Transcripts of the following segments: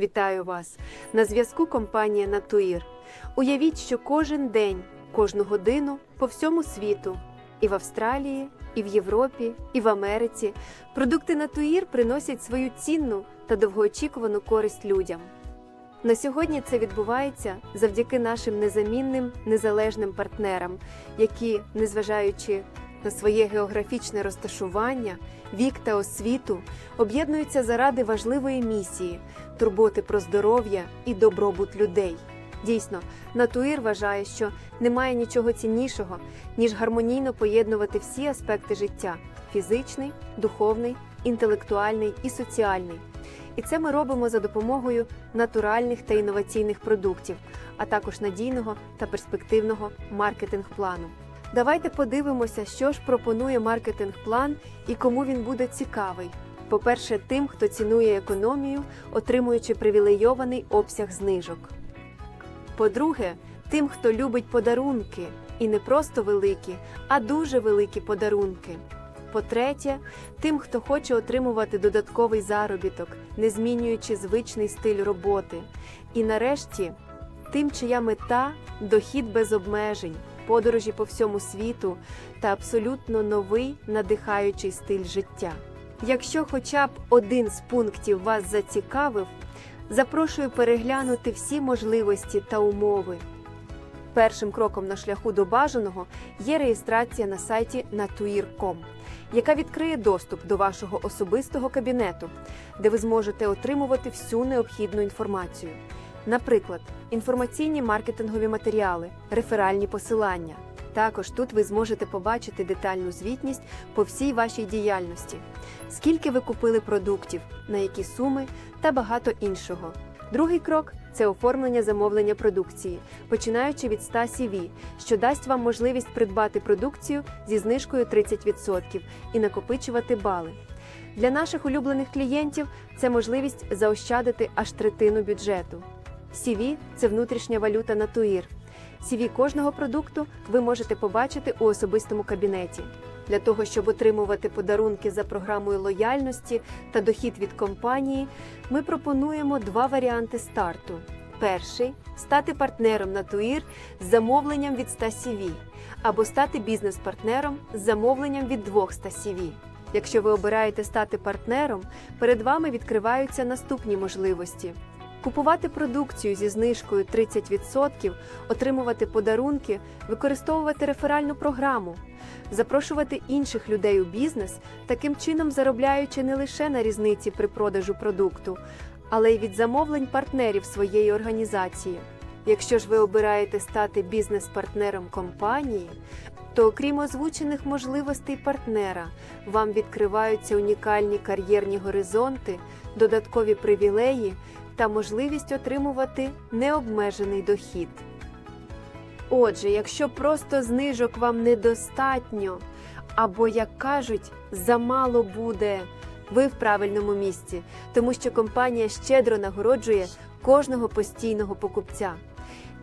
Вітаю вас! На зв'язку компанія Натуїр. Уявіть, що кожен день, кожну годину по всьому світу, і в Австралії, і в Європі, і в Америці продукти Натуїр приносять свою цінну та довгоочікувану користь людям. На сьогодні це відбувається завдяки нашим незамінним незалежним партнерам, які, незважаючи на своє географічне розташування, вік та освіту, об'єднуються заради важливої місії турботи про здоров'я і добробут людей. Дійсно, Натуїр вважає, що немає нічого ціннішого, ніж гармонійно поєднувати всі аспекти життя фізичний, духовний, інтелектуальний і соціальний. І це ми робимо за допомогою натуральних та інноваційних продуктів, а також надійного та перспективного маркетинг-плану. Давайте подивимося, що ж пропонує маркетинг-план і кому він буде цікавий. По-перше, тим, хто цінує економію, отримуючи привілейований обсяг знижок. По-друге, тим, хто любить подарунки, і не просто великі, а дуже великі подарунки. По-третє, тим, хто хоче отримувати додатковий заробіток, не змінюючи звичний стиль роботи. І нарешті, тим, чия мета дохід без обмежень, подорожі по всьому світу та абсолютно новий надихаючий стиль життя. Якщо хоча б один з пунктів вас зацікавив, запрошую переглянути всі можливості та умови. Першим кроком на шляху до бажаного є реєстрація на сайті natuir.com, яка відкриє доступ до вашого особистого кабінету, де ви зможете отримувати всю необхідну інформацію. Наприклад, інформаційні маркетингові матеріали, реферальні посилання. Також тут ви зможете побачити детальну звітність по всій вашій діяльності, скільки ви купили продуктів, на які суми та багато іншого. Другий крок це оформлення замовлення продукції, починаючи від 100 CV, що дасть вам можливість придбати продукцію зі знижкою 30% і накопичувати бали. Для наших улюблених клієнтів це можливість заощадити аж третину бюджету. CV – це внутрішня валюта Натуїр. CV кожного продукту ви можете побачити у особистому кабінеті. Для того, щоб отримувати подарунки за програмою лояльності та дохід від компанії, ми пропонуємо два варіанти старту. Перший стати партнером на Туїр з замовленням від 100 CV, або стати бізнес-партнером з замовленням від 200 CV. Якщо ви обираєте стати партнером, перед вами відкриваються наступні можливості. Купувати продукцію зі знижкою 30%, отримувати подарунки, використовувати реферальну програму, запрошувати інших людей у бізнес, таким чином заробляючи не лише на різниці при продажу продукту, але й від замовлень партнерів своєї організації. Якщо ж ви обираєте стати бізнес-партнером компанії, то окрім озвучених можливостей партнера, вам відкриваються унікальні кар'єрні горизонти, додаткові привілеї та можливість отримувати необмежений дохід. Отже, якщо просто знижок вам недостатньо, або, як кажуть, замало буде, ви в правильному місці, тому що компанія щедро нагороджує кожного постійного покупця.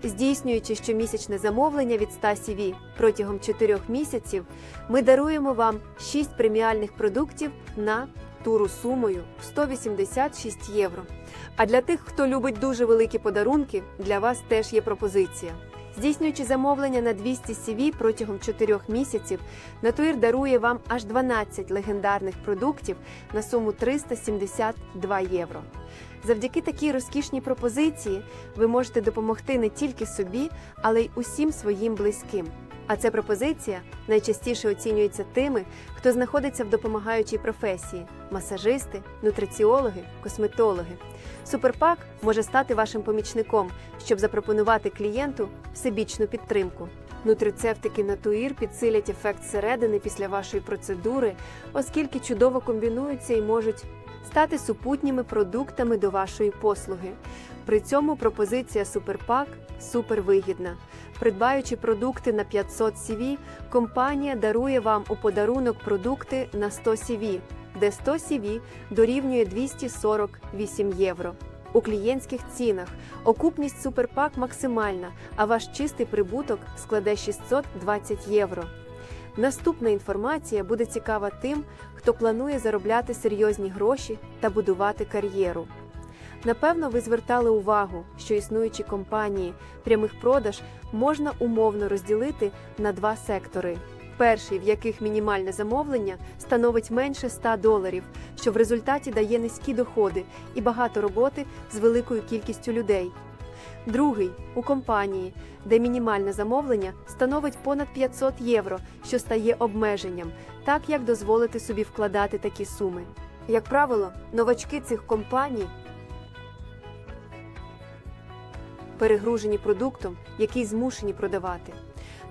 Здійснюючи щомісячне замовлення від 100 CV протягом 4 місяців, ми даруємо вам 6 преміальних продуктів на туру сумою в 186 євро. А для тих, хто любить дуже великі подарунки, для вас теж є пропозиція. Здійснюючи замовлення на 200 CV протягом 4 місяців, Натуїр дарує вам аж 12 легендарних продуктів на суму 372 євро. Завдяки такій розкішній пропозиції ви можете допомогти не тільки собі, але й усім своїм близьким. А ця пропозиція найчастіше оцінюється тими, хто знаходиться в допомагаючій професії: масажисти, нутриціологи, косметологи. Суперпак може стати вашим помічником, щоб запропонувати клієнту всебічну підтримку. Нутрицептики Натуїр підсилять ефект середини після вашої процедури, оскільки чудово комбінуються і можуть стати супутніми продуктами до вашої послуги. При цьому пропозиція Суперпак супервигідна. Придбаючи продукти на 500 CV, компанія дарує вам у подарунок продукти на 100 CV, де 100 CV дорівнює 248 євро. У клієнтських цінах окупність Суперпак максимальна, а ваш чистий прибуток складе 620 євро. Наступна інформація буде цікава тим, хто планує заробляти серйозні гроші та будувати кар'єру. Напевно, ви звертали увагу, що існуючі компанії прямих продаж можна умовно розділити на два сектори. Перший, в яких мінімальне замовлення становить менше 100 доларів, що в результаті дає низькі доходи і багато роботи з великою кількістю людей. Другий у компанії, де мінімальне замовлення становить понад 500 євро, що стає обмеженням, так як дозволити собі вкладати такі суми. Як правило, новачки цих компаній перегружені продуктом, який змушені продавати.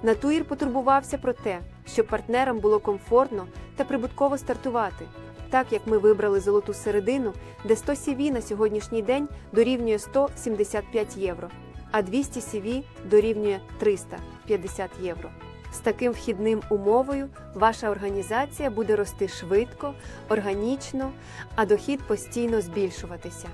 Натуїр потурбувався про те, щоб партнерам було комфортно та прибутково стартувати, так як ми вибрали золоту середину, де 100 CV на сьогоднішній день дорівнює 175 євро, а 200 CV дорівнює 350 євро. З таким вхідним умовою ваша організація буде рости швидко, органічно, а дохід постійно збільшуватися.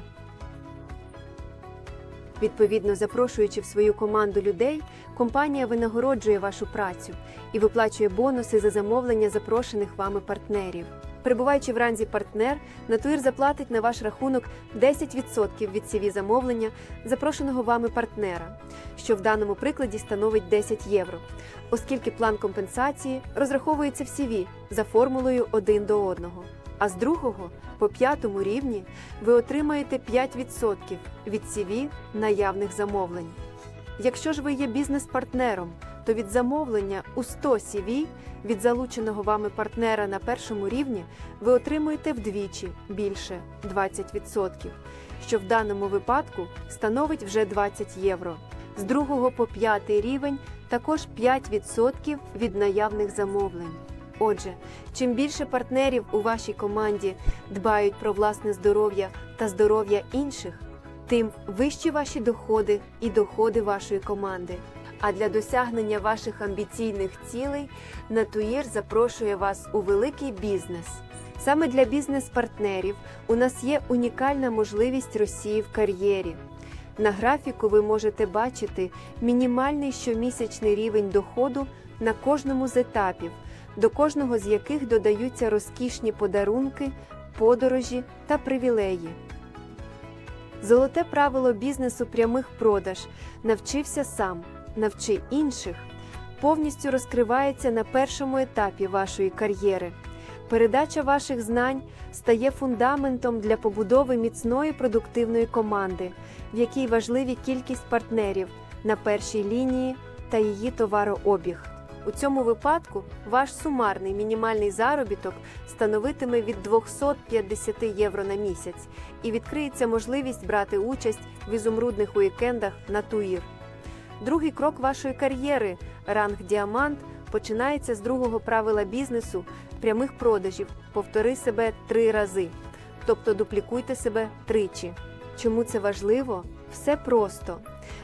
Відповідно, запрошуючи в свою команду людей, компанія винагороджує вашу працю і виплачує бонуси за замовлення запрошених вами партнерів. Перебуваючи в ранзі партнер, Натуїр заплатить на ваш рахунок 10% від CV замовлення запрошеного вами партнера, що в даному прикладі становить 10 євро, оскільки план компенсації розраховується в CV за формулою 1 до 1. А з другого по п'ятому рівні ви отримаєте 5% від CV наявних замовлень. Якщо ж ви є бізнес-партнером, то від замовлення у 100 CV від залученого вами партнера на першому рівні ви отримуєте вдвічі більше 20%, що в даному випадку становить вже 20 євро. З другого по п'ятий рівень також 5% від наявних замовлень. Отже, чим більше партнерів у вашій команді дбають про власне здоров'я та здоров'я інших, тим вищі ваші доходи і доходи вашої команди. А для досягнення ваших амбіційних цілей Натуїр запрошує вас у великий бізнес. Саме для бізнес-партнерів у нас є унікальна можливість Росії в кар'єрі. На графіку ви можете бачити мінімальний щомісячний рівень доходу на кожному з етапів, до кожного з яких додаються розкішні подарунки, подорожі та привілеї. Золоте правило бізнесу прямих продаж навчився сам, навчи інших повністю розкривається на першому етапі вашої кар'єри. Передача ваших знань стає фундаментом для побудови міцної продуктивної команди, в якій важливі кількість партнерів на першій лінії та її товарообіг. У цьому випадку ваш сумарний мінімальний заробіток становитиме від 250 євро на місяць і відкриється можливість брати участь в ізумрудних уікендах на туїр. Другий крок вашої кар'єри ранг діамант починається з другого правила бізнесу прямих продажів. Повтори себе три рази, тобто дуплікуйте себе тричі. Чому це важливо? Все просто.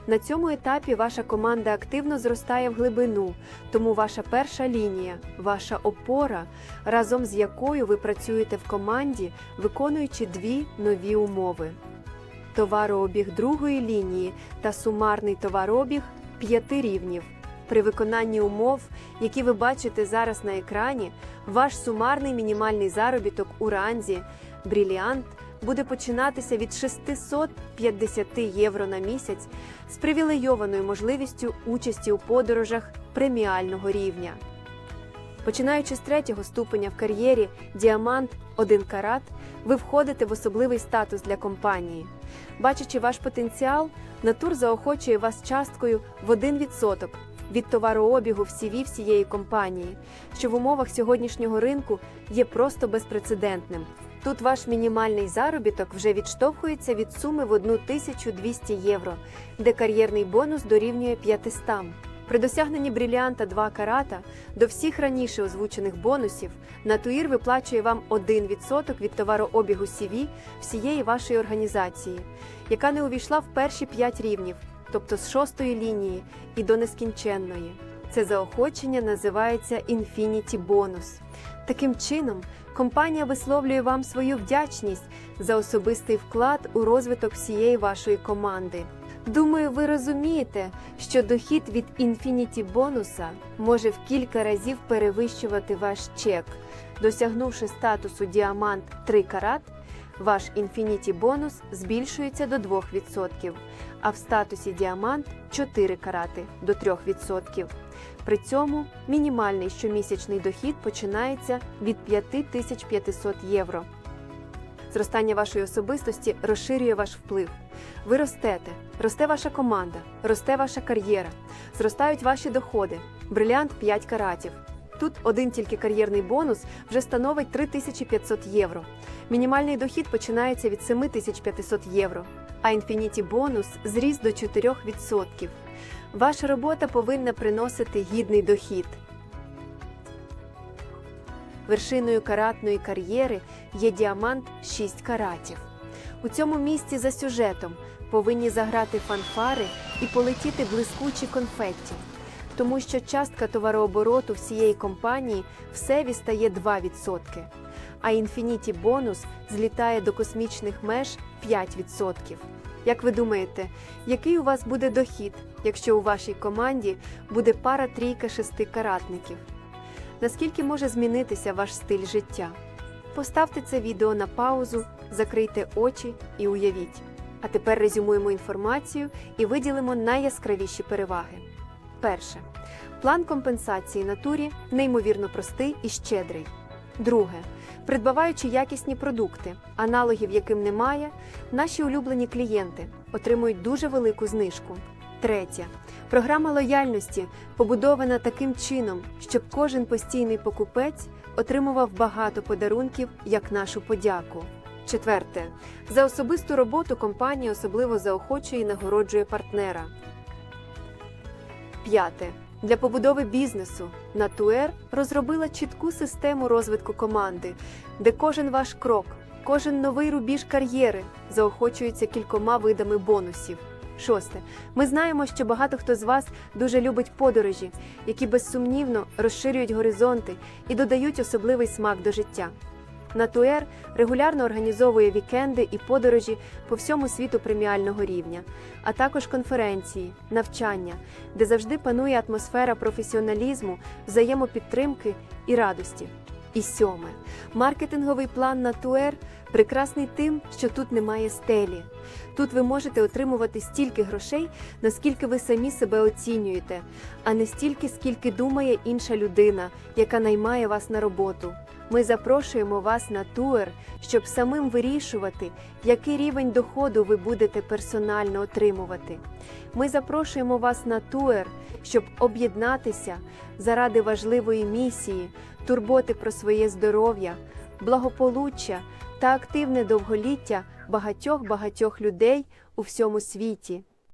На цьому етапі ваша команда активно зростає в глибину, тому ваша перша лінія, ваша опора, разом з якою ви працюєте в команді, виконуючи дві нові умови. Товарообіг другої лінії та сумарний товарообіг п'яти рівнів. При виконанні умов, які ви бачите зараз на екрані, ваш сумарний мінімальний заробіток у ранзі Бріліант буде починатися від 650 євро на місяць з привілейованою можливістю участі у подорожах преміального рівня. Починаючи з третього ступеня в кар'єрі Діамант 1 карат, ви входите в особливий статус для компанії. Бачачи ваш потенціал, натур заохочує вас часткою в 1% від товарообігу в CV всієї компанії, що в умовах сьогоднішнього ринку є просто безпрецедентним. Тут ваш мінімальний заробіток вже відштовхується від суми в 1200 євро, де кар'єрний бонус дорівнює 500. При досягненні бріліанта 2 карата до всіх раніше озвучених бонусів Натуїр виплачує вам 1% від товарообігу CV всієї вашої організації, яка не увійшла в перші 5 рівнів, тобто з шостої лінії і до нескінченної. Це заохочення називається Infinity Bonus. Таким чином, компанія висловлює вам свою вдячність за особистий вклад у розвиток всієї вашої команди. Думаю, ви розумієте, що дохід від інфініті бонуса може в кілька разів перевищувати ваш чек. Досягнувши статусу діамант 3 карат, ваш інфініті бонус збільшується до 2%, а в статусі діамант 4 карати до 3%. При цьому мінімальний щомісячний дохід починається від 5500 євро. Зростання вашої особистості розширює ваш вплив. Ви ростете, росте ваша команда, росте ваша кар'єра, зростають ваші доходи. Брилянт 5 каратів. Тут один тільки кар'єрний бонус вже становить 3500 євро. Мінімальний дохід починається від 7500 євро, а інфініті бонус зріс до 4%. Ваша робота повинна приносити гідний дохід. Вершиною каратної кар'єри є діамант 6 каратів. У цьому місці за сюжетом повинні заграти фанфари і полетіти блискучі конфетті, тому що частка товарообороту всієї компанії в севі стає 2%, а інфініті бонус злітає до космічних меж 5%. Як ви думаєте, який у вас буде дохід, якщо у вашій команді буде пара трійка шестикаратників? Наскільки може змінитися ваш стиль життя? Поставте це відео на паузу, закрийте очі і уявіть. А тепер резюмуємо інформацію і виділимо найяскравіші переваги. Перше. План компенсації натурі неймовірно простий і щедрий. Друге. Придбаваючи якісні продукти, аналогів яким немає, наші улюблені клієнти отримують дуже велику знижку. Третє. Програма лояльності побудована таким чином, щоб кожен постійний покупець отримував багато подарунків як нашу подяку. Четверте. За особисту роботу компанія особливо заохочує і нагороджує партнера. П'яте. Для побудови бізнесу Натуер розробила чітку систему розвитку команди, де кожен ваш крок, кожен новий рубіж кар'єри заохочується кількома видами бонусів. Шосте. Ми знаємо, що багато хто з вас дуже любить подорожі, які безсумнівно розширюють горизонти і додають особливий смак до життя. Натуер регулярно організовує вікенди і подорожі по всьому світу преміального рівня, а також конференції, навчання, де завжди панує атмосфера професіоналізму, взаємопідтримки і радості. І сьоме, маркетинговий план Натуер прекрасний тим, що тут немає стелі. Тут ви можете отримувати стільки грошей, наскільки ви самі себе оцінюєте, а не стільки, скільки думає інша людина, яка наймає вас на роботу. Ми запрошуємо вас на туер, щоб самим вирішувати, який рівень доходу ви будете персонально отримувати. Ми запрошуємо вас на туер, щоб об'єднатися заради важливої місії, турботи про своє здоров'я, благополуччя та активне довголіття багатьох багатьох людей у всьому світі.